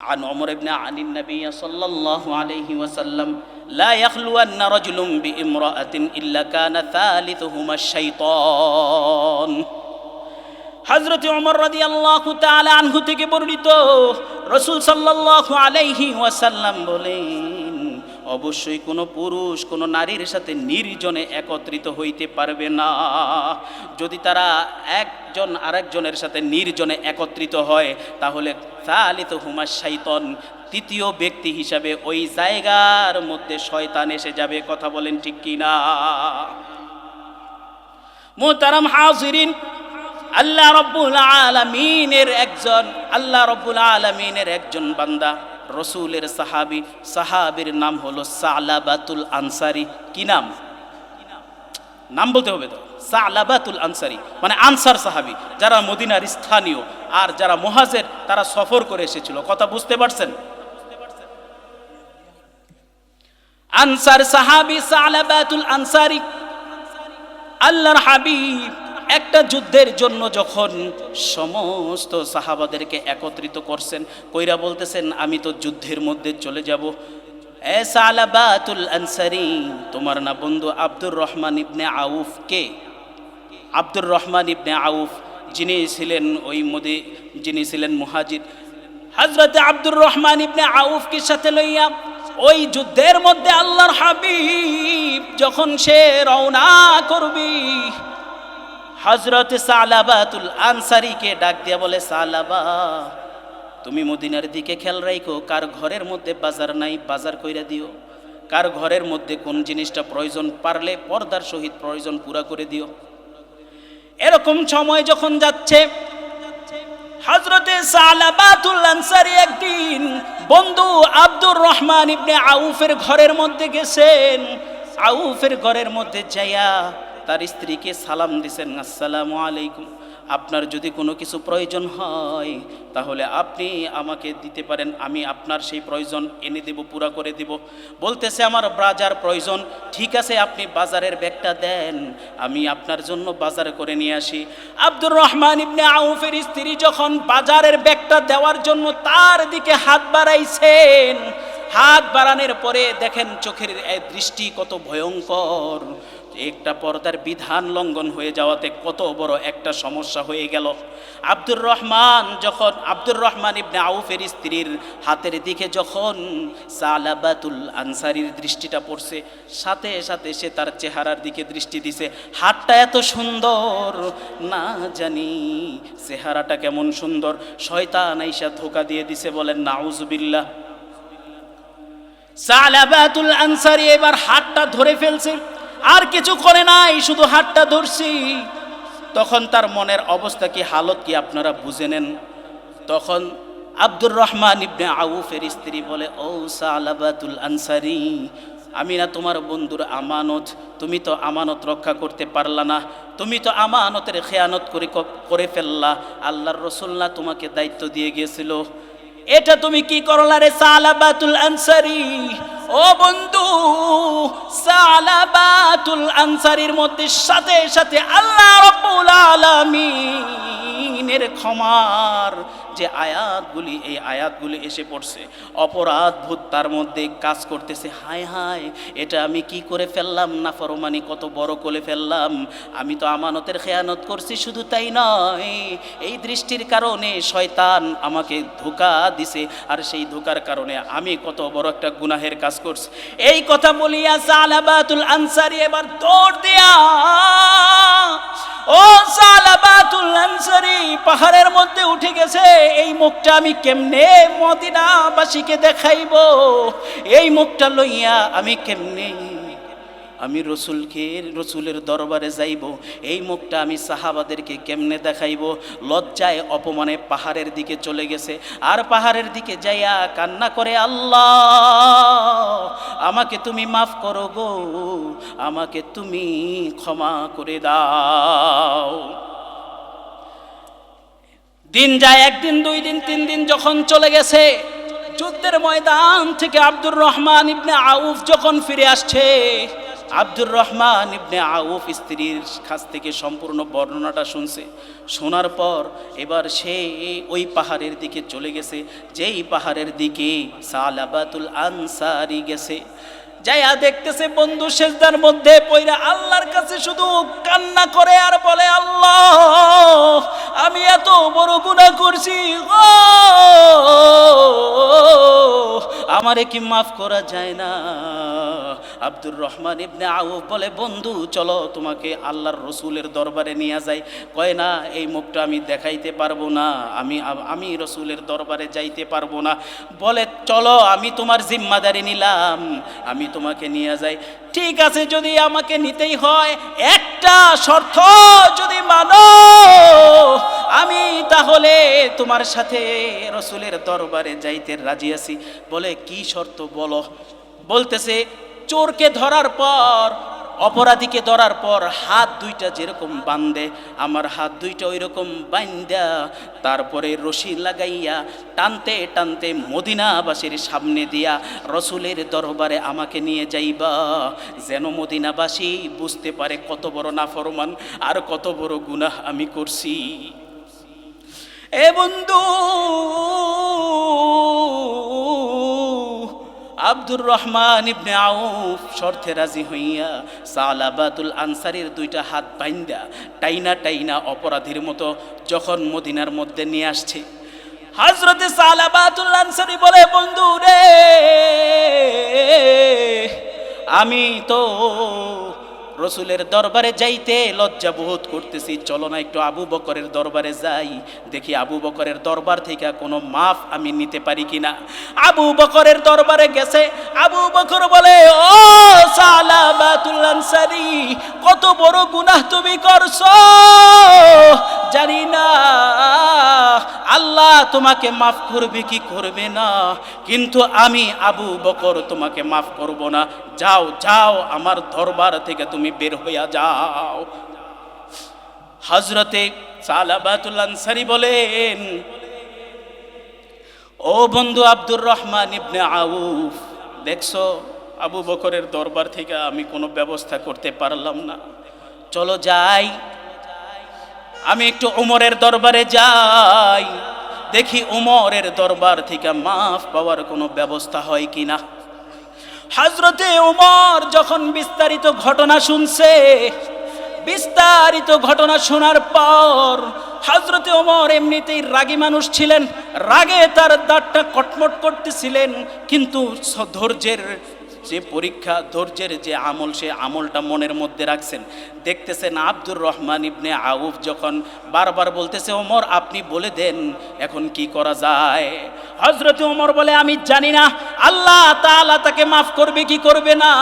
عن عمر بن عن النبي صلى الله عليه وسلم لا يخلون رجل بامرأة إلا كان ثالثهما الشيطان হজরত উমর রাদি আল্লাহ আনহু থেকে বর্ণিত রসুল সাল্লাল্লাহু আলাইহি ওয়াসাল্লাম বলেন অবশ্যই কোনো পুরুষ, কোনো নারীর সাথে নির্জনে একত্রিত হইতে পারবে না। যদি তারা একজন আরেকজনের সাথে নির্জনে একত্রিত হয়, তাহলে সালিত হুমা শাইতন তৃতীয় ব্যক্তি হিসাবে ওই জায়গার মধ্যে শয়তান এসে যাবে, কথা বলেন ঠিক কিনা? মোহতারাম হাজিরিন, আল্লাহ রব্বুল আলমিনের একজন, আল্লাহ রব্বুল আলমিনের একজন বান্দা। রসুলের সাহাবি, সাহাবির নাম হলো সালাবাতুল আনসারি। কি নাম? নাম বলতে হবে তো? সালাবাতুল আনসারি। মানে আনসার সাহাবি, যারা মদিনার স্থানীয়। আর যারা মহাজের, তারা সফর করে এসেছিল। কথা বুঝতে পারছেন? আনসার সাহাবি সালাবাতুল আনসারি। আল্লাহর হাবিব। একটা যুদ্ধের জন্য যখন সমস্ত সাহাবাদেরকে একত্রিত করছেন, কইরা বলতেছেন, আমি তো যুদ্ধের মধ্যে চলে যাব। এ আনসারি তোমার না বন্ধু আব্দুর রহমান ইবনে আউফ কে? আব্দুর রহমান ইবনে আউফ, যিনি ছিলেন ওই মোদি, যিনি ছিলেন মুহাজির। হজরত আব্দুর রহমান ইবনে আউফকে সাথে লইয়া ওই যুদ্ধের মধ্যে আল্লাহর হাবিব যখন সে রওনা করবি হজরত সালাবাতুল আনসারিকে ডাক দিয়া বলে, সালাবা, তুমি মদিনার দিকে খেয়াল রাইখো, কার ঘরের মধ্যে বাজার নাই, বাজার কইরা দিও। কার ঘরের মধ্যে কোন জিনিসটা প্রয়োজন পারলে পর্দার সহিত প্রয়োজন পুরা করে দিও। এরকম সময় যখন যাচ্ছে হজরতে সালাবাতুল আনসারি একদিন বন্ধু আব্দুর রহমান ইবনে আউফের ঘরের মধ্যে গেছেন। আউফের ঘরের মধ্যে যাইয়া তার স্ত্রীকে সালাম দিছেন, আসসালামু আলাইকুম। আপনার যদি কোনো কিছু প্রয়োজন হয়, তাহলে আপনি আমাকে দিতে পারেন। আমি আপনার সেই প্রয়োজন এনে দেব, পুরা করে দেব। বলতেছে, আমার বাজার প্রয়োজন। ঠিক আছে, আপনি বাজারের ব্যাগটা দেন। আমি আপনার জন্য বাজার করে নিয়ে আসি। আব্দুর রহমান ইবনে আউফের স্ত্রী যখন বাজারের ব্যাগটা দেওয়ার জন্য তার দিকে হাত বাড়াইছেন, হাত বাড়ানোর পরে দেখেন চোখের দৃষ্টি কত ভয়ঙ্কর। একটা পর্দার বিধান লঙ্ঘন হয়ে যাওয়াতে কত বড় একটা সমস্যা হয়ে গেল। আব্দুর রহমান যখন, আব্দুর রহমান ইবনে আউফের স্ত্রীর হাতের দিকে যখন সালাবাতুল আনসারির দৃষ্টিটা পড়ছে, সাথে সাথে সে তার চেহারার দিকে দৃষ্টি দিছে। হাতটা এত সুন্দর, না জানি চেহারাটা কেমন সুন্দর। শয়তান আইসা ধোকা দিয়ে দিছে, বলেন, নাউজুবিল্লাহ। সালাবাতুল আনসারি এবার হাতটা ধরে ফেলছে। আর কিছু করে নাই, শুধু হাতটা ধরছি। তখন তার মনের অবস্থা কি, হালত কি আপনারা বুঝে নেন? তখন আব্দুর রহমান ইবনে আউফের স্ত্রী বলে, ও সালাবাতুল আনসারি, আমি না তোমার বন্ধুর আমানত, তুমি তো আমানত রক্ষা করতে পারলা না, তুমি তো আমানতের খেয়ানত করে করে ফেললা। আল্লাহর রসুল্লাহ তোমাকে দায়িত্ব দিয়ে গিয়েছিল। এটা তুমি কি করলা রে সালাবাতুল আনসারি? ও বন্ধু, সালাবাতুল আনসারির মধ্যে সাথে সাথে আল্লাহ রাব্বুল আলামিনের ক্ষমার যে আয়াতগুলি, এই আয়াতগুলি এসে পড়ছে। অপরাধ ভূত তার মধ্যে কাজ করতেছে। হায় হায়, এটা আমি কি করে ফেললাম? না ফরমানি কত বড় করে ফেললাম। আমি তো আমানতের খেয়ানত করছি, শুধু তাই নয়, এই দৃষ্টির কারণে শয়তান আমাকে ধোকা দিছে, আর সেই ধোকার কারণে আমি কত বড় একটা গুনাহের কাজ করছি। এই কথা বলিয়া সালাবাতুল আনসারি এবার দৌড় দেয়া, ও সালাবাতুল আনসারি পাহাড়ের মধ্যে উঠে গেছে, এই মুখটা আমি কেমনে মদিনাবাসীকে দেখাইব? এই মুখটা লইয়া আমি কেমনে আমি রসুলকে, রসুলের দরবারে যাইব? এই মুখটা আমি সাহাবাদেরকে কেমনে দেখাইব? লজ্জায়, অপমানে পাহাড়ের দিকে চলে গেছে। আর পাহাড়ের দিকে যাইয়া কান্না করে, আল্লাহ, আমাকে তুমি মাফ করো গো, আমাকে তুমি ক্ষমা করে দাও। দিন যায় একদিন, দুই দিন, তিন দিন যখন চলে গেছে, যুদ্ধের ময়দান থেকে আব্দুর রহমান ইবনে আউফ যখন ফিরে আসছে, আব্দুর রহমান ইবনে আউফ স্ত্রীর কাছ থেকে সম্পূর্ণ বর্ণনাটা শুনছে। শোনার পর এবার সে ওই পাহাড়ের দিকে চলে গেছে, যেই পাহাড়ের দিকে সালাবাতুল আনসারি গেছে। যাইয়া দেখতেছে বন্ধু সেজদার মধ্যে পইরা আল্লাহর কাছে শুধু কান্না করে আর বলে, আল্লাহ, আমি এত বড় গুনাহ করছি আমারে কি মাফ করা যায় না? আব্দুর রহমান ইবনে আউফ বলে, বন্ধু, চলো তোমাকে আল্লাহর রসুলের দরবারে নিয়ে যাই। কয়, না, এই মুখটা আমি দেখাইতে পারব না। আমি আমি রসুলের দরবারে যাইতে পারব না। বলে, চলো, আমি তোমার জিম্মাদারি নিলাম। আমি তোমাকে নিয়ে যাই ঠিক আছে, যদি আমাকে নিতেই হয়, একটা শর্ত যদি মানো, আমি তাহলে তোমার সাথে রসুলের দরবারে যাইতে রাজি আছি। বলে, কি শর্ত বলো? বলতেছে, চোরকে ধরার পর অপরাধীকে ধরার পর হাত দুইটা যেরকম বান্ধে আমার হাত দুইটা ওই রকম বান্ধা তারপরে রশি লাগাইয়া টানতে টানতে মদিনাবাসীর সামনে দিয়া, রসুলের দরবারে আমাকে নিয়ে যাইবা। যেন মদিনাবাসী বুঝতে পারে কত বড় নাফরমান আর কত বড় গুনাহ আমি করছি। এ বন্ধু আব্দুর রহমান ইবনে আউফ শর্তে রাজি হইয়া সালাবাতুল আনসারির দুইটা হাত বাইন্দা টাইনা টাইনা অপরাধীর মতো যখন মদিনার মধ্যে নিয়ে আসছে। হাজরতে সালাবাতুল আনসারি বলে, বন্ধু রে, আমি তো রসুলের দরবারে যাইতে লজ্জা বোধ করতেছি। চলো না একটু আবু বকরের দরবারে যাই। দেখি আবু বকরের দরবার থেকে কোনো মাফ আমি নিতে পারি কিনা। আবু বকরের দরবারে গেছে। আবু বকর বলে, ও সালাবাতুলানসারি কত বড় গুনাহ তুমি করছ। জানি না, আল্লাহ তোমাকে মাফ করবে কি করবে না। কিন্তু আমি আবু বকর তোমাকে মাফ করব না। যাও যাও আমার দরবার থেকে তুমি বের হইয়া যাও। হজরতে সালাবাতুল আনসারি বলেন, ও বন্ধু আব্দুর রহমান ইবনে আউফ, দেখছ, আবু বকরের দরবার থেকে আমি কোনো ব্যবস্থা করতে পারলাম না। চলো যাই। আমি একটু উমরের দরবারে যাই। দেখি উমরের দরবার থেকে মাফ পাওয়ার কোনো ব্যবস্থা হয় কি না হজরতে উমর যখন বিস্তারিত ঘটনা শুনছে, বিস্তারিত ঘটনা শোনার পর হজরতে ওমর এমনিতেই রাগী মানুষ ছিলেন, রাগে তার দাঁতটা কটমট করতেছিলেন, কিন্তু ধৈর্যের যে পরীক্ষা, ধৈর্যের যে আমল, সে আমলটা মনের মধ্যে রাখছেন। দেখতেছেন আব্দুর রহমান ইবনে আউফ যখন বারবার বলতেছে, ওমর, আপনি বলে দেন, এখন কি করা যায়? হজরত ওমর বলে, আমি জানি না। আল্লাহ তাআলা তাকে মাফ করবে, কি করবে না?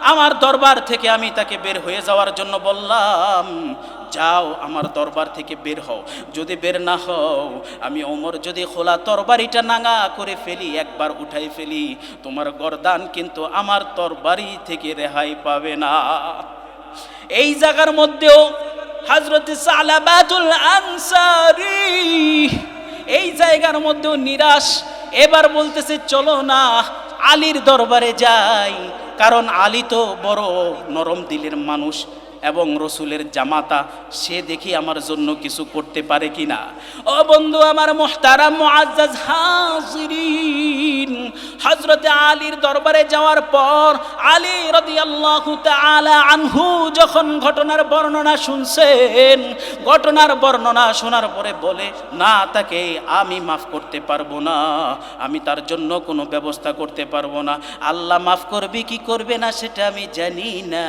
আমার দরবার থেকে আমি তাকে বের হয়ে যাওয়ার জন্য বললাম যাও আমার দরবার থেকে বের হও। যদি বের না হও, আমি ওমর যদি খোলা তরবারিটা নাঙা করে ফেলি, একবার উঠাই ফেলি, তোমার গরদান কিন্তু আমার তরবারি থেকে রেহাই পাবে না। এই জায়গার মধ্যেও হাজরত সালাবাতুল আনসারি, এই জায়গার মধ্যেও নিরাশ। এবার বলতেছে, চলো না, আলীর দরবারে যাই, কারণ আলী তো বড় নরম দিলের মানুষ। এবং রসুলের জামাতা, সে দেখি আমার জন্য কিছু করতে পারে কিনা। ও বন্ধু, আমার মোহতারাম মুআজ্জাজ হাজিরিন হজরতে আলীর দরবারে যাওয়ার পর আলী রাদিয়াল্লাহু তাআলা আনহু যখন ঘটনার বর্ণনা শুনছেন, ঘটনার বর্ণনা শোনার পরে বলে, না, তাকে আমি মাফ করতে পারব না, আমি তার জন্য কোনো ব্যবস্থা করতে পারব না। আল্লাহ মাফ করবে, কি করবে না সেটা আমি জানি না।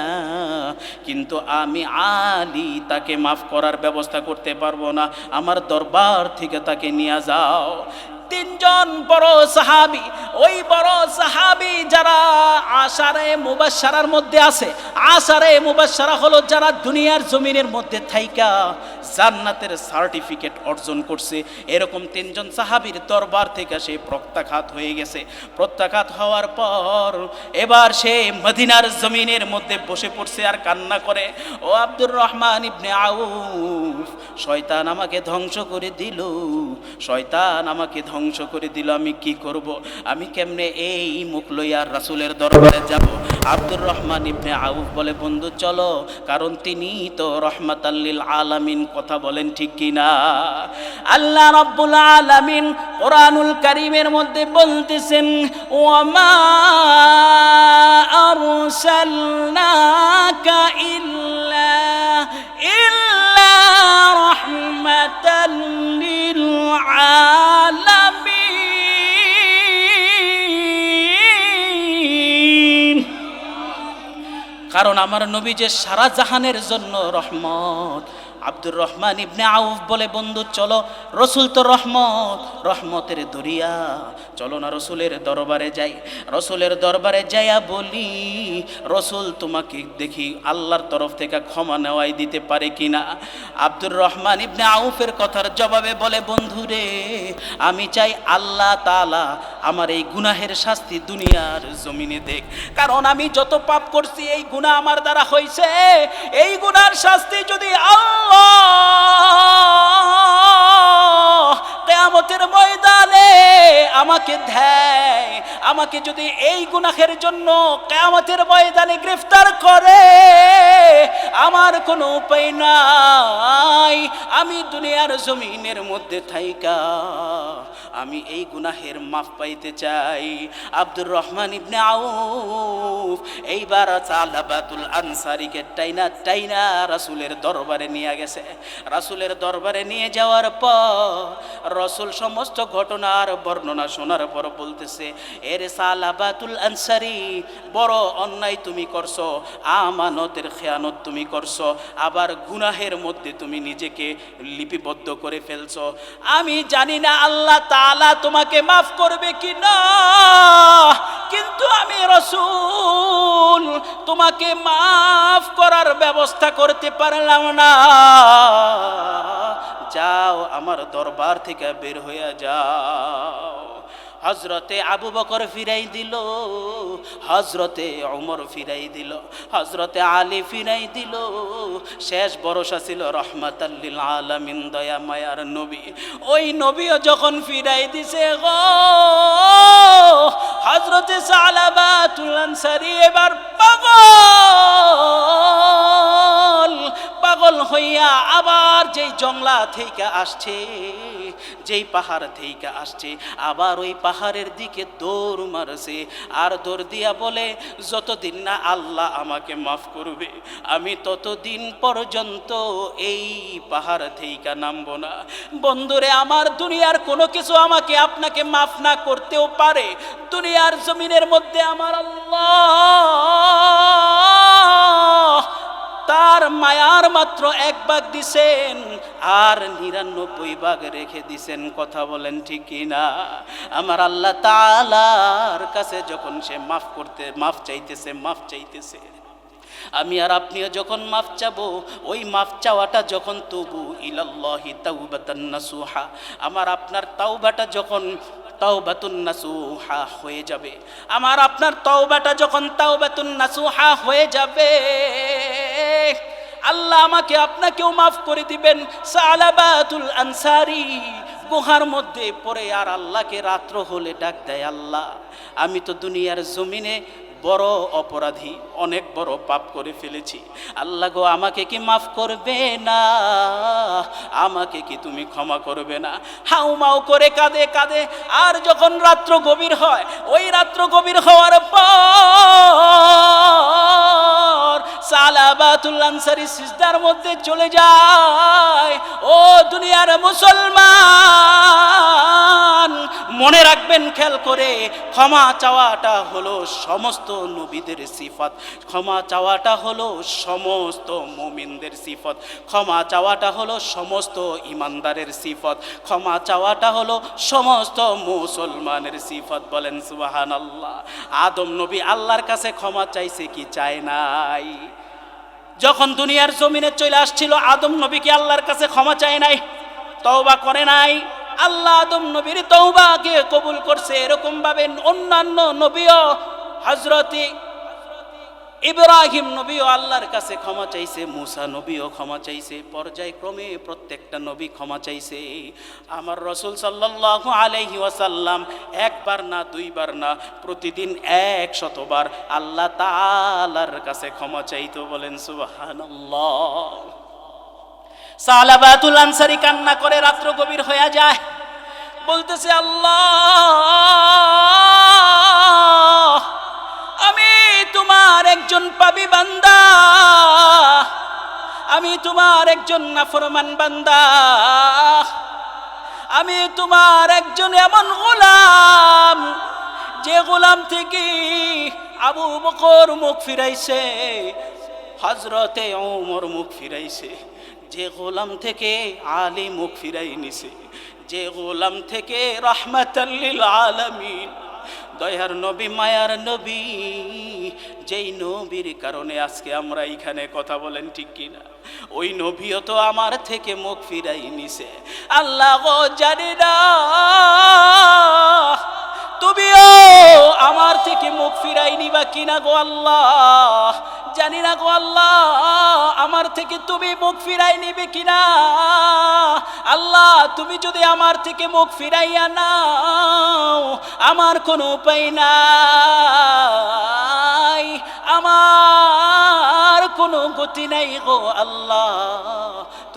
কিন্তু আমি আলী তাকে মাফ করার ব্যবস্থা করতে পারব না। আমার দরবার থেকে তাকে নিয়ে যাও। তিনজন বড় সাহাবি, ওই বড় সাহাবি যারা আশারে মুবাসারার মধ্যে আছে, আশারে মুবাসারা হলো যারা দুনিয়ার জমিনের মধ্যে থাইকা জান্নাতের সার্টিফিকেট অর্জন করছে। এরকম তিনজন সাহাবির দরবার থেকে সে প্রত্যাঘাত হয়ে গেছে। প্রত্যাঘাত হওয়ার পর এবার সে মদিনার জমিনের মধ্যে বসে পড়ছে আর কান্না করে, ও আব্দুর রহমান ইবনে আউফ, শয়তান আমাকে ধ্বংস করে দিল, শয়তান আমাকে ধ্বংস করে দিল, আমি কি করব? আমি কেমনে এই মুখ লইয়ার রাসুলের দরবারে যাব? আব্দুর রহমান ইবনে আউফ বলে, বন্ধু, চলো, কারণ তিনি তো রহমাতাল্লিল আলামিন কথা বলেন ঠিক কিনা? আল্লাহ রব্বুল আলামিন কোরআনুল কারীমের মধ্যে বলতেছেন, ওয়ামা আরসালনাকা ইল্লা ইল্লা রাহমাতাল লিল কারণ আমার নবী যে সারা জাহানের জন্য রহমত আব্দুর রহমান ইবনে আউফ বলে, বন্ধু, চলো। রসুল তো রহমত। রহমতের দরিয়া। চলো না রসুলের দরবারে যাই। রসুলের দরবারে যাইয়া বলি, রসুল, তোমাকে দেখি আল্লাহর তরফ থেকে ক্ষমা নেওয়াই দিতে পারে কিনা? আব্দুর রহমান ইবনে আউফের কথার জবাবে বলে, বন্ধু রে, আমি চাই আল্লাহ তালা আমার এই গুনাহের শাস্তি দুনিয়ার জমিনে দেখ। কারণ আমি যত পাপ করছি, এই গুনাহ আমার দ্বারা হয়েছে এই গুনার শাস্তি যদি আল্লাহ কেয়ামতের ময়দানে আমাকে দেয়, আমাকে যদি এই গুনাহের জন্য কেয়ামতের ময়দানে গ্রেফতার করে, আমার কোনো উপায় নাই। আমি দুনিয়ার জমিনের মধ্যে থাইকা, আমি এই গুনাহের মাফ পাইতে চাই। আব্দুর রহমান ইবনে আউফ এইবার সালাবাতুল আনসারিকে টাইনা টাইনা রাসুলের দরবারে নিয়ে গেছে। রাসুলের দরবারে নিয়ে যাওয়ার পর রসুল সমস্ত ঘটনার বর্ণনা শোনার পর বলতেছে এর সালাবাতুল আনসারি, বড় অন্যায় তুমি করছ, আমানতের খেয়ানত তুমি করছ, আবার গুনাহের মধ্যে তুমি নিজেকে লিপিবদ্ধ করে ফেলছো। আমি জানি না আল্লাহ তালা তোমাকে মাফ করবে কি না, কিন্তু আমি রসুল তোমাকে মাফ করার ব্যবস্থা করতে পারলাম না। যাও আমার দরবার থেকে বের হইয়া যাও। হজরতে আবু বকর ফিরাই দিল হজরতে অমর ফিরাই দিল হজরতে আলী ফিরাই দিল। শেষ ভরসা ছিল রহমাতাল্লিল আলামিন, দয়া মায়ার নবী। ওই নবীও যখন ফিরাই দিছে গো হজরতে সালাবাতুল আনসারী এবার পাগল পাগল হইয়া আবার যেই জংলা থেকে আসছে, যেই পাহাড় থেকে আসছে, আবার ওই পাহাড়ের দিকে দৌড় মারছে। আর দৌড় দিয়া বলে, যতদিন না আল্লাহ আমাকে মাফ করবে, আমি ততদিন পর্যন্ত এই পাহাড় থেকে নামবো না। বন্ধুরে, আমার দুনিয়ার কোনো কিছু আমাকে আপনাকে মাফ না করতেও পারে। দুনিয়ার জমিনের মধ্যে আমার আল্লাহ তার মায়ার মাত্র এক ভাগ দিছেন, আর নিরানব্বই ভাগ রেখে দিছেন। কথা বলেন ঠিক না আমার আল্লাহ তালার কাছে যখন সে মাফ করতে, মাফ চাইতেছে মাফ চাইতেছে। আমি আর আপনিও যখন মাফ চাবো, ওই মাফ চাওয়াটা যখন তবু ইলাল্লাহি তাওবাতান নাসুহা। আমার আপনার তাওবাটা যখন তাওবাতুন নাসুহা হয়ে যাবে। আমার আপনার তাওবাটা যখন তাওবাতুন নাসুহা হয়ে যাবে, আল্লাহ আমাকে আপনাকেও মাফ করে দিবেন। সালাবাতুল আনসারি, গুহার মধ্যে পড়ে আর আল্লাহকে রাত্র হলে ডাক দেয় আল্লাহ। আমি তো দুনিয়ার জমিনে বড় অপরাধী, অনেক বড় পাপ করে ফেলেছি। আল্লাহ গো, আমাকে কি মাফ করবে না? আমাকে কি তুমি ক্ষমা করবে না? হাউ মাউ করে কাঁদে কাঁদে। আর যখন রাত্র গভীর হয়, ওই রাত্র গভীর হওয়ার পর সালাবাতুল আনসারি সিজদার মধ্যে চলে যায়। ও দুনিয়ার মুসলমান, মনে রাখবেন, খেয়াল করে, ক্ষমা চাওয়াটা হলো সমস্ত নবীদের সিফত। ক্ষমা চাওয়াটা হলো সমস্ত মুমিনদের সিফত। ক্ষমা চাওয়াটা হলো সমস্ত ইমানদারের সিফত। ক্ষমা চাওয়াটা হলো সমস্ত মুসলমানের সিফত। বলেন সুবাহান আল্লাহ আদম নবী আল্লাহর কাছে ক্ষমা চাইছে কি চায় নাই? যখন দুনিয়ার জমিনে চলে আসছিল, আদম নবীকে আল্লাহর কাছে ক্ষমা চায় নাই, তওবা করে নাই। আল্লাহ আদম নবীর তওবাকে কবুল করছে। এরকম ভাবে অন্যান্য নবীও হজরতি ইব্রাহিম নবীও আল্লাহর কাছে ক্ষমা চাইছে, মুসা নবীও ক্ষমা চাইছে, পর্যায়ক্রমে প্রত্যেকটা নবী ক্ষমা চাইছে। আমার রসুল সাল্লাহ আলাইহি ওয়াসাল্লাম একবার না দুইবার না প্রতিদিন এক শতবার আল্লাহ তালার কাছে ক্ষমা চাইতো বলেন, সুবহানাল্লাহ। সালাবাতুল আনসারি কান্না করে রাত্র গভীর হয়ে যায়। বলতেছে, আল্লাহ! একজন পাবি বান্দা। আমি তোমার একজন নাফরমান বান্দা। আমি তোমার একজন এমন গোলাম, যে গোলাম থেকে আবু বকর মুখ ফিরাইছে হজরতে ওমর মুখ ফিরাইছে। যে গোলাম থেকে আলী মুখ ফিরাই নিছে, যে গোলাম থেকে রহমাতাল্লিল আলামিন। দয়ার নবী, মায়ার নবী, যেই নবীর কারণে আজকে আমরা এইখানে কথা বলেন ঠিক কিনা? ওই নবীও তো আমার থেকে মুখ ফিরাই নিছে। আল্লাহ জানি না, তুমিও আমার থেকে মুখ ফিরাই নিবা কিনা গো আল্লাহ? জানি না গো আল্লাহ, আমার থেকে তুমি মুখ ফিরাই নিবে কিনা? আল্লাহ, তুমি যদি আমার থেকে মুখ ফিরাইয়া নাও, আমার কোনো উপায় নাই, আমার কোনো গতি নাই গো আল্লাহ।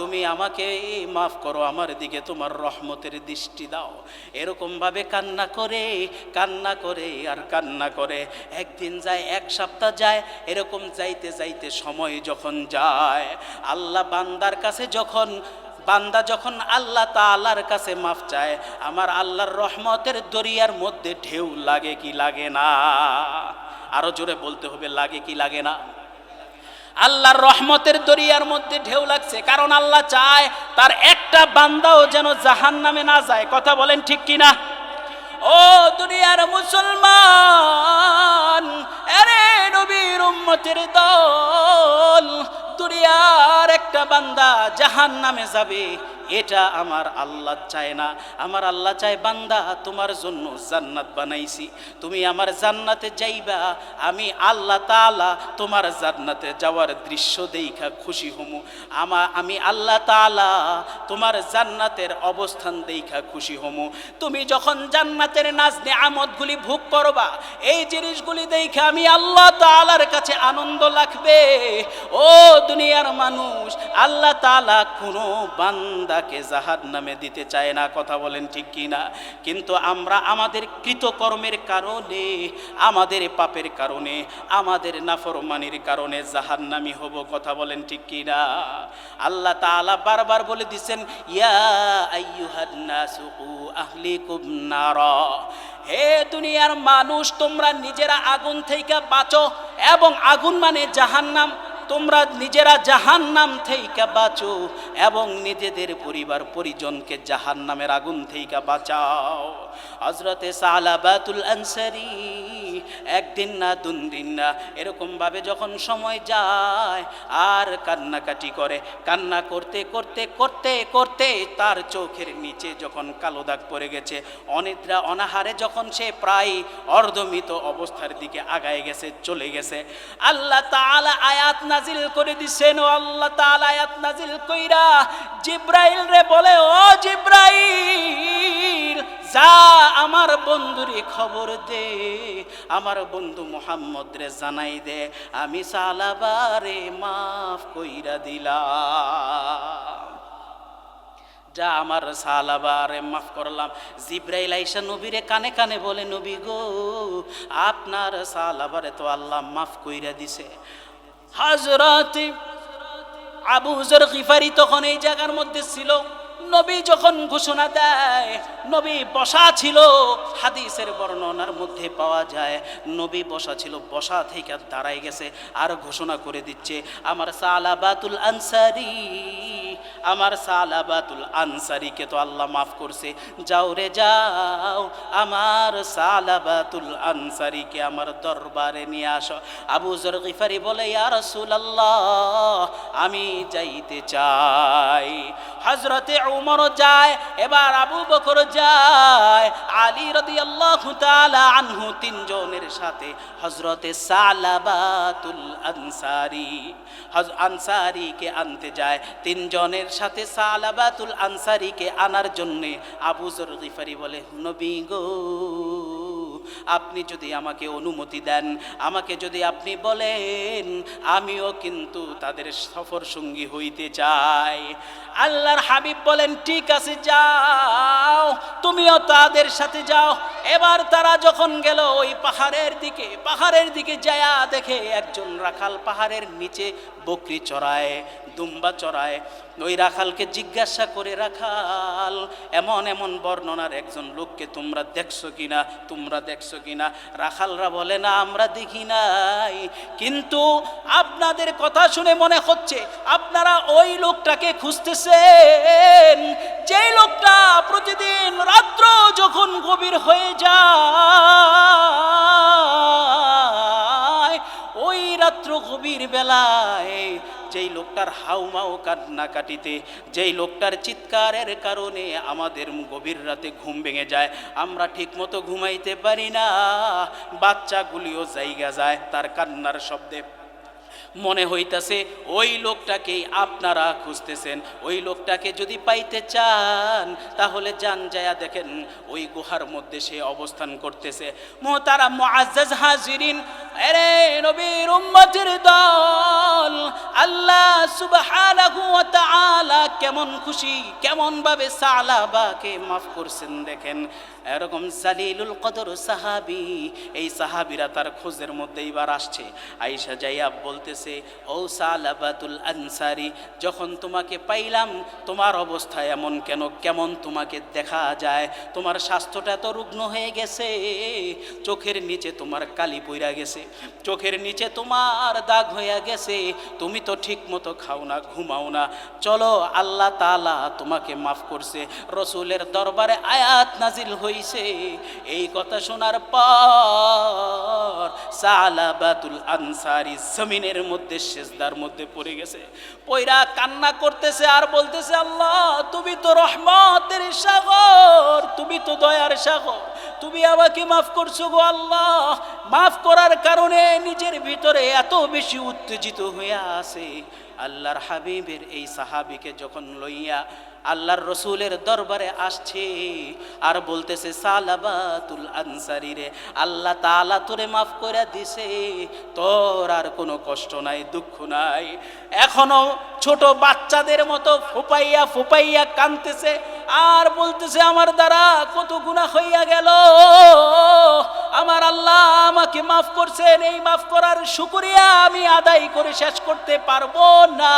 তুমি আমাকে মাফ করো, আমার দিকে তোমার রহমতের দৃষ্টি দাও। এরকম ভাবে কান্না করে কান্না করে আর কান্না করে। একদিন যায়, এক সপ্তাহ যায়, এরকম যাইতে যাইতে সময় যখন যায়, আল্লাহ বান্দার কাছে যখন, বান্দা যখন আল্লাহ তাআলার কাছে মাফ চায়, আমার আল্লাহর রহমতের দরিয়ার মধ্যে ঢেউ লাগে কি লাগে না? আরও জোরে বলতে হবে, লাগে কি লাগে না? আল্লাহর রহমতের দরিয়ার মধ্যে ঢেউ লাগছে, কারণ আল্লাহ চায় তার একটা বান্দাও যেন জাহান নামে না যায়। কথা বলেন ঠিক কিনা? ও দুনিয়ার মুসলমান, আরে নবীর উম্মতের দল, দুনিয়ার একটা বান্দা জাহান নামে যাবে। এটা আমার আল্লাহ চায় না। আমার আল্লাহ চায়, বান্দা, তোমার জন্য জান্নাত বানাইছি। তুমি আমার জান্নাতে যাইবা, আমি আল্লাহ তালা তোমার জান্নাতে যাওয়ার দৃশ্য দেখা খুশি হমু। আমা, আমি আল্লাহ তালা তোমার জান্নাতের অবস্থান দেখা খুশি হমু। তুমি যখন জান্নাতের নাজ নেয়ামতগুলি ভোগ করবা, এই জিনিসগুলি দেখে আমি আল্লাহ তাআলার কাছে আনন্দ লাগবে। ও দুনিয়ার মানুষ, আল্লাহ তাআলা কোনো বান্দাকে জাহাদ নামে দিতে চায় না, কথা বলেন ঠিক কি না কিন্তু আমরা আমাদের কৃতকর্মের কারণে, আমাদের পাপের কারণে, আমাদের নাফরমানির কারণে জাহান্নামি হব, কথা বলেন ঠিক কি না আল্লাহ তাআলা বারবার বলে দিচ্ছেন হে দুনিয়ার মানুষ, তোমরা নিজেরা আগুন থেকে বাঁচো এবং আগুন মানে জাহান্নাম। তোমরা নিজেরা জাহান নাম থেকে বাঁচো এবং নিজেদের পরিবার পরিজনকে জাহান নামের আগুন থেকে বাঁচাও। হজরতে সালাবাতুল আনসারি একদিন না দুদিন না এরকমভাবে যখন সময় যায় আর কান্নাকাটি করে, কান্না করতে করতে করতে করতে তার চোখের নিচে যখন কালো দাগ পড়ে গেছে, অনিদ্রা অনাহারে যখন সে প্রায় অর্ধমিত অবস্থার দিকে আগায় গেছে, চলে গেছে, আল্লাহ তাআলা আয়াত নাজিল করে দিছেন, ও আল্লাহ তাআলা, আয়াত নাজিল কইরা জিব্রাইল রে বলে, ও জিব্রাইল, যা আমার বন্ধুরে খবর দে, আমার বন্ধু মোহাম্মদ রে জানাই দে, আমি সালাবারে মাফ কইরা দিলাম। যা আমার সালাবারে মাফ করলাম। জিব্রাইল আইসা নবীরে কানে কানে বলে, নবী গো, আপনার সালাবারে তো আল্লাহ মাফ কইরা দিছে। হজরত আবু হুজর গিফারি তখন এই জায়গার মধ্যে ছিল। নবী যখন ঘোষণা দেয়, নবী বসা ছিল, হাদিসের বর্ণনার মধ্যে পাওয়া যায়, নবী বসা ছিল, বসা থেকে দাঁড়াই গেছে, আর ঘোষণা করে দিচ্ছে, আমার সালাবাতুল আনসারি, আমার সালাবাতুল আনসারিকে তো আল্লাহ মাফ করছে, যাও রে যাও, আমার সালাবাতুল আনসারিকে আমার দরবারে নিয়ে আসো। আবু জর গিফারি বলে, ইয়া রাসূলুল্লাহ, আমি যাইতে চাই। হজরতে উমর যায়, এবার আবু বকর যায়, আলী রদি আল্লাহ আনহু তিনজনের সাথে হজরতে সালাবাতুল আনসারি আনসারিকে আনতে যায়। তিনজনের সাথে সালাবাতুল আনসারিকে আনার জন্যে আবু জর গিফারি বলে, নবী গো আপনি যদি আমাকে অনুমতি দেন, আমাকে যদি আপনি বলেন, আমিও কিন্তু তাদের সফর সঙ্গী হইতে চাই। আল্লাহর হাবিব বলেন, ঠিক আছে, যাও, তুমিও তাদের সাথে যাও। এবার তারা যখন গেল ওই পাহাড়ের দিকে পাহাড়ের দিকে যায়া দেখে একজন রাখাল পাহাড়ের নিচে বকরি চড়ায়। দুম্বা চড়ায়। ওই রাখালকে জিজ্ঞাসা করে, রাখাল, এমন এমন বর্ণনার একজন লোককে তোমরা দেখছ কিনা? তোমরা দেখছ কিনা? রাখালরা বলে, না, আমরা দেখি নাই। কিন্তু আপনাদের কথা শুনে মনে হচ্ছে আপনারা ওই লোকটাকে খুঁজতেছেন। যেই লোকটা প্রতিদিন রাত্র যখন গভীর হয়ে যায়, ওই রাত্র গভীর বেলায় যেই লোকটার হাউমাউ কান্না কাটিতে যেই লোকটার চিৎকারের কারণে আমাদের গভীর রাতে ঘুম ভেঙে যায়। আমরা ঠিকমতো ঘুমাইতে পারি না। বাচ্চাগুলিও জায়গা যায়, তার কান্নার শব্দে মনে হইতাছে, ওই লোকটাকেই আপনারা খুঁজতেছেন। ওই লোকটাকে যদি পাইতে চান, তাহলে যান যায়া দেখেন, ওই গুহার মধ্যে সে অবস্থান করতেছে। মোহতারা মুআজ্জাজ হাজিরিন আরে নবীর উম্মতের দল, আল্লাহ সুবহানাহু ওয়া তাআলা কেমন খুশি, কেমন ভাবে সালাবাকে মাফ করছেন দেখেন। এরকম জালিলুল কদর সাহাবি, এই সাহাবিরা তার খোঁজের মধ্যে এবার আসছে। আইসা যাইয়া বলতেছে ও সালাবাতুল আনসারি, যখন তোমাকে পাইলাম, তোমার অবস্থা এমন কেন? কেমন তোমাকে দেখা যায়? তোমার স্বাস্থ্যটা তো রুগ্ন হয়ে গেছে। চোখের নিচে তোমার কালি পইরা গেছে। চোখের নিচে তোমার দাগ হইয়া গেছে। তুমি তো ঠিক মতো খাও না, ঘুমাও না। চলো, আল্লাহ তালা তোমাকে মাফ করছে। রসুলের দরবারে আয়াত নাজিল হইছে। এই কথা শোনার পর সালাবাতুল আনসারি জমিনের মধ্যে সেজদার মধ্যে পড়ে গেছে। পয়রা কান্না করতেছে আর বলতেছে, আল্লাহ, তুমি তো রহমতের সাগর, তুমি তো দয়ার সাগর। তুমি আমাকে মাফ করছ গো আল্লাহ। মাফ করার কারণে নিজের ভিতরে এত বেশি উত্তেজিত হয়ে আছে। আল্লাহর হাবিবের এই সাহাবিকে যখন লইয়া আল্লাহর রসুলের দরবারে আসছে আর বলতেছে, সালাবাতুল আনসারি রে, আল্লাহ তালা তোরে মাফ করে দিছে। তোর আর কোনো কষ্ট নাই, দুঃখ নাই। এখনও ছোট বাচ্চাদের মতো ফুপাইয়া ফুপাইয়া কানতেছে আর বলতেছে, আমার দ্বারা কত গুণা হইয়া গেল। আমার আল্লাহ আমাকে মাফ করছেন, এই মাফ করার শুকরিয়া আমি আদায় করে শেষ করতে পারব না।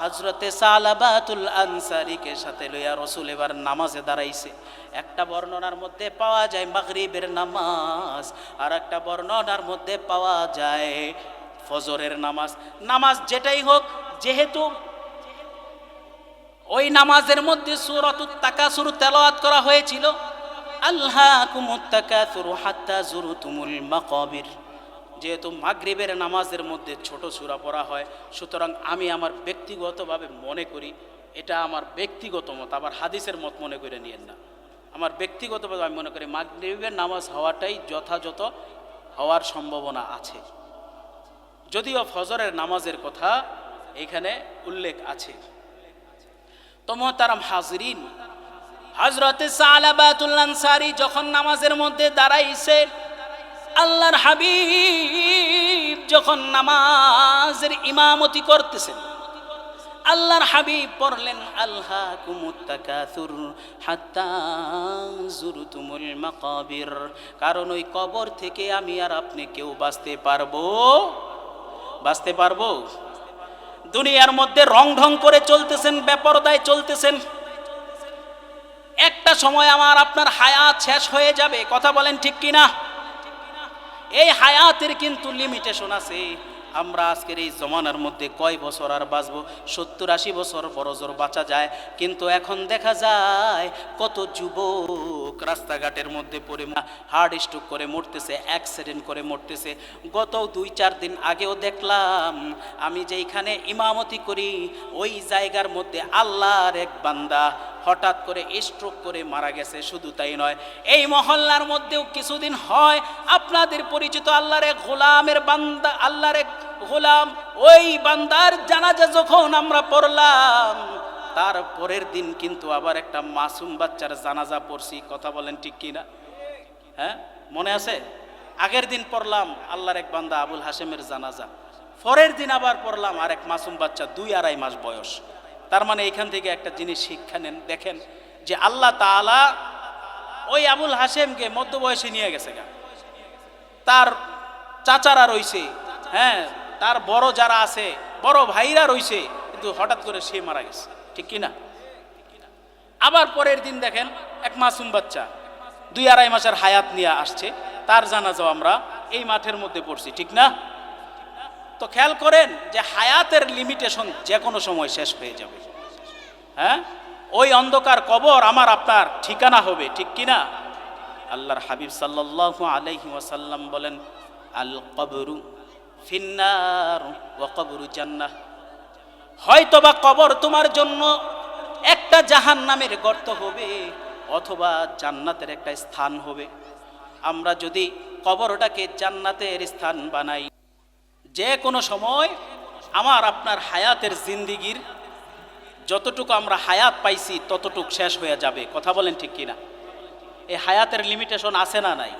হজরতে সালাবাতুল আনসারিকে সাথে লইয়া রসুল এবার নামাজে দাঁড়াইছে। একটা বর্ণনার মধ্যে পাওয়া যায় মাগরিবের নামাজ আর একটা বর্ণনার মধ্যে পাওয়া যায় ফজরের নামাজ। নামাজ যেটাই হোক, যেহেতু ওই নামাজের মধ্যে সুরতুত তাকাসুর তেলাওয়াত করা হয়েছিল, আল্লাহ কুমুত্তাকাসুর হাত্তা জুরুতুমুল মাকাবির। যেহেতু মাগরিবের নামাজের মধ্যে ছোট সূরা পড়া হয়, সুতরাং আমি আমার ব্যক্তিগতভাবে মনে করি এটা আমার ব্যক্তিগত মত, আবার হাদিসের মত মনে করে নিয়েন না। আমার ব্যক্তিগতভাবে আমি মনে করি মাগরিবের নামাজ হওয়াটাই যথাযথ হওয়ার সম্ভাবনা আছে। যদিও ফজরের নামাজের কথা এখানে উল্লেখ আছে। তো মোহতারাম হাজরিন হজরতে সালাবাতুল আনসারি যখন নামাজের মধ্যে দাঁড়াইছেন আল্লাহর হাবিব যখন নামাজের ইমামতি করতেছেন, আল্লাহর হাবিব পড়লেন আল্লাহ কুমুত্তাকাসুর হাত্তা জুরতুমুল মাকাবির। কারণ ওই কবর থেকে আমি আর আপনি কেউ বাঁচতে পারব? বাঁচতে পারব? দুনিয়ার মধ্যে রং ঢং করে চলতেছেন, বেপরদায় চলতেছেন। একটা সময় আমার আপনার হায়াত শেষ হয়ে যাবে, কথা বলেন ঠিক কিনা? এই হায়াতের কিন্তু লিমিটেশন আছে। আমরা আজকের এই জমানার মধ্যে কয় বছর আর বাঁচবো? সত্তর আশি বছর বড় জোর বাঁচা যায়। কিন্তু এখন দেখা যায়, কত যুবক রাস্তাঘাটের মধ্যে পড়ে হার্ট স্ট্রোক করে মরতেছে অ্যাক্সিডেন্ট করে মরতেছে। গত দুই, চার দিন আগেও দেখলাম, আমি যেইখানে ইমামতি করি, ওই জায়গার মধ্যে আল্লাহর এক বান্দা হঠাৎ করে স্ট্রোক করে মারা গেছে, শুধু তাই নয়। এই মহল্লার মধ্যেও কিছুদিন হয়, আপনাদের পরিচিত আল্লাহর এক গোলামের বান্দা, আল্লাহর এক গোলাম, ওই বান্দার জানাজা যখন আমরা পড়লাম, তার পরের দিন কিন্তু আবার একটা মাসুম বাচ্চার জানাজা পড়ছি, কথা বলেন ঠিক কিনা? হ্যাঁ? মনে আছে? আগের দিন পড়লাম আল্লাহর এক বান্দা আবুল হাসেমের জানাজা। পরের দিন আবার পড়লাম আর এক মাসুম বাচ্চা, দুই আড়াই মাস বয়স। তার মানে এখান থেকে একটা জিনিস শিক্ষা নেন। দেখেন যে আল্লাহ তাআলা ওই আবুল হাসেমকে মধ্য বয়সে নিয়ে গেছে গা। তার চাচারা রইছে হ্যাঁ তার বড় যারা আছে, বড় ভাইরা রইছে, কিন্তু হঠাৎ করে সে মারা গেছে। ঠিক কি না আবার পরের দিন দেখেন এক মাসুম বাচ্চা, দুই আড়াই মাসের হায়াত নিয়ে আসছে। তার জানাজাও আমরা এই মাঠের মধ্যে পড়ছি, ঠিক না? তো খেয়াল করেন যে হায়াতের লিমিটেশন যে কোনো সময় শেষ হয়ে যাবে। হ্যাঁ? ওই অন্ধকার কবর আমার আপনার ঠিকানা হবে, ঠিক কি না আল্লাহর হাবিব সাল্লাল্লাহু আলাইহি ওয়াসাল্লাম বলেন, আল কবরু ফিন্নার ওয়া কবরু জান্নাহ। হয়তোবা কবর তোমার জন্য একটা জাহান নামের গর্ত হবে অথবা জান্নাতের একটা স্থান হবে। আমরা যদি কবরটাকে জান্নাতের স্থান বানাই যে কোনো সময় আমার আপনার হায়াতের জিন্দিগির যতটুকু আমরা হায়াত পাইছি, ততটুক শেষ হয়ে যাবে। কথা বলেন ঠিক কিনা? এই হায়াতের লিমিটেশন আছে না নাই?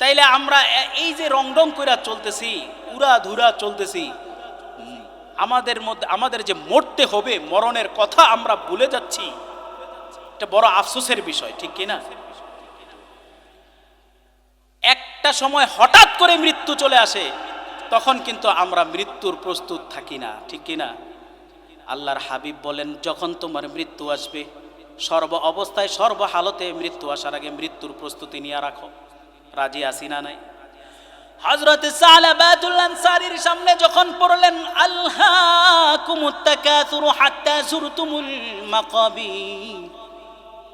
তাইলে আমরা এই যে রংডং কইরা চলতেছি, উড়া ধুরা চলতেছি আমাদের মধ্যে, আমাদের যে মরতে হবে, মরণের কথা আমরা ভুলে যাচ্ছি, এটা বড় আফসোসের বিষয়, ঠিক কিনা? একটা সময় হঠাৎ করে মৃত্যু চলে আসে, তখন কিন্তু আমরা মৃত্যুর প্রস্তুত থাকি না, ঠিক কিনা আল্লাহর হাবিব বলেন, যখন তোমার মৃত্যু আসবে, সর্ব অবস্থায়, সর্ব হালতে মৃত্যু আসার আগে মৃত্যুর প্রস্তুতি নিয়ে রাখো। রাজি আসি না নাই? হজরত সালাবাতুল সামনে যখন পড়লেন আল্লাহ কুমুত্তাকাসুরু হাত্তা সুরতুমুল মাকাবির।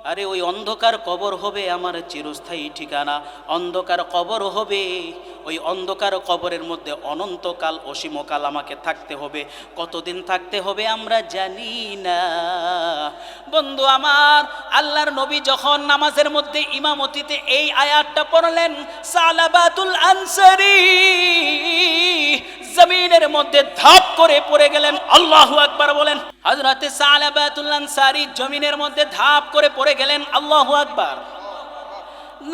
আরে ওই অন্ধকার কবর হবে আমার চিরস্থায়ী ঠিকানা। অন্ধকার কবর হবে, ওই অন্ধকার কবরের মধ্যে অনন্তকাল অসীমকাল আমাকে থাকতে হবে। কতদিন থাকতে হবে আমরা জানি না। বন্ধু আমার, আল্লাহর নবী যখন নামাজের মধ্যে ইমামতিতে এই আয়াতটা পড়লেন, সালাবাতুল আনসারি জমিনের মধ্যে ধাপ করে পড়ে গেলেন। আল্লাহু আকবার বলেন, হযরতে সালাবাতুল জমিনের মধ্যে ধাপ করে পড়ে গেলেন। আল্লাহু আকবার।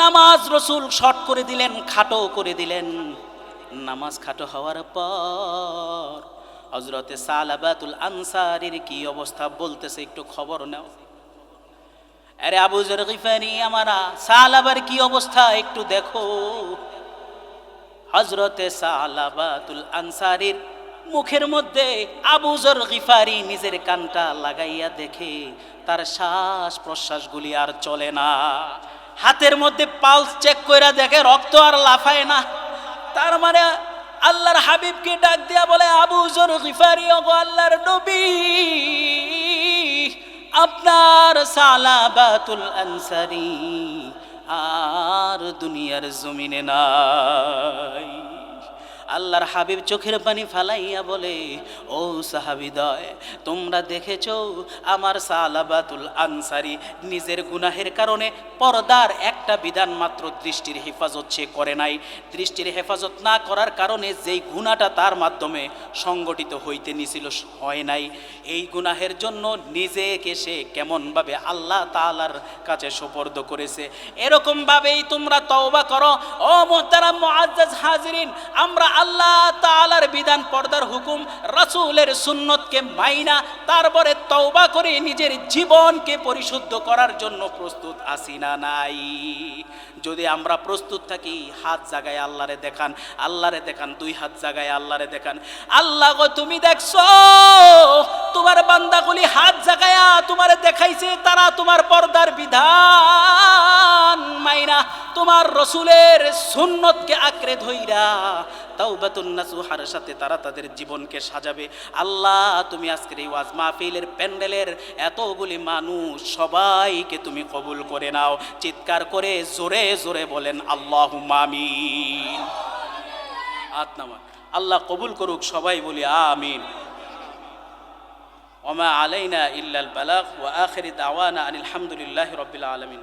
নামাজ রসুল শর্ট করে দিলেন, খাটো করে দিলেন। নামাজ খাটো হওয়ার পর হজরতে সালাবাতুল আনসারির কি অবস্থা বলতেছে একটু খবর নাও। আরে আবু জর গিফারি আমারা সালাবার কি অবস্থা একটু দেখো। হজরতে সালাবাতুল আনসারির মুখের মধ্যে আবু জর গিফারি নিজের কানটা লাগাইয়া দেখে তার শ্বাস প্রশ্বাসগুলি আর চলে না। হাতের মধ্যে পালস চেক কইরা দেখে রক্ত আর লাফায় না। তার মানে আল্লাহর হাবিবকে ডাক দিয়া বলে, আবু জর গিফারি, ওগো আল্লাহর নবী, আপনার সালাবাতুল আনসারি আর দুনিয়ার জমিনে নাই। আল্লাহর হাবিব চোখের পানি ফালাইয়া বলে, ও সাহাবিদয় তোমরা দেখেছ আমার সালাবাতুল আনসারি নিজের গুনাহের কারণে পর্দার একটা বিধান মাত্র দৃষ্টির হেফাজত সে করে নাই। দৃষ্টির হেফাজত না করার কারণে যেই গুণাটা তার মাধ্যমে সংগঠিত হইতে নিছিল, হয় নাই। এই গুনাহের জন্য নিজেকে সে কেমনভাবে আল্লাহ তাআলার কাছে সোপর্দ করেছে। এরকমভাবেই তোমরা তওবা করো। ও মোহতারাম মুআজ্জাজ হাজিরিন, আমরা আল্লাহ তাআলার বিধান পর্দার হুকুম, রাসূলের সুন্নতকে মাইনা, তারপরে তওবা করে নিজের জীবনকে পরিশুদ্ধ করার জন্য প্রস্তুত আছি না নাই? যদি আমরা প্রস্তুত থাকি, হাত জাগায় আল্লাহরে দেখান আল্লাহরে দেখান, দুই হাত জাগায় আল্লাহরে দেখান। আল্লাহ গো, তুমি দেখছ? তোমার বান্দাগুলি হাত জাগায়া তোমার দেখাইছে, তারা তোমার পর্দার বিধান মাইনা। তোমার রসুলের সুন্নতকে আঁকড়ে ধইরা তাওবাতুন নাসুহার সাথে তারা তাদের জীবনকে সাজাবে। আল্লাহ, তুমি আজকের এই ওয়াজ মাহফিলের প্যান্ডেলের এতগুলি মানুষ সবাইকে তুমি কবুল করে নাও। চিৎকার করে জোরে জোরে বলেন আল্লাহ মামিন আতনামা আল্লাহ কবুল করুক, সবাই বলি, আমিন। ওমা আলাইনা ইল্লাল বালাগ, ওয়া আখিরি দাওয়ানা আনিল হামদুলিল্লাহি রাব্বিল আলামিন।